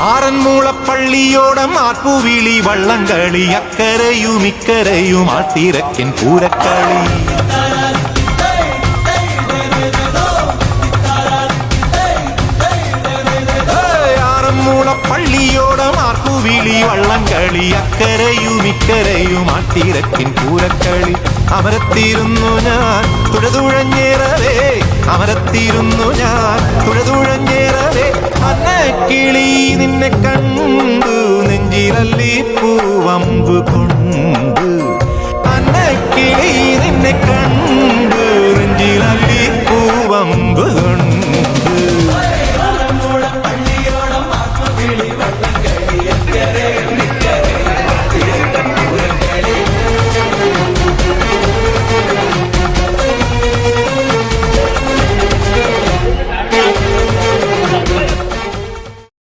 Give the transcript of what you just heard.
ആറന്മൂളപ്പള്ളിയോടം ആർപ്പുവിളി വള്ളംകളി അക്കരയും ഇക്കരയും ആട്ടിരക്കൻ പൂരക്കളി. ആറന്മൂളപ്പള്ളിയോടം ആർപ്പുവിളി വള്ളംകളി അക്കരയും ഇക്കരയും ആട്ടിരക്കിൻ പൂരക്കളി. അമരത്തിരുന്നു ഞാൻ തുഴതുഴഞ്ഞേറവേ. അമരത്തിരുന്നു ഞാൻ അന്നക്കിളി നിന്നെ കണ്ടു നെഞ്ചിലല്ലി പൂവമ്പ് കൊണ്ടു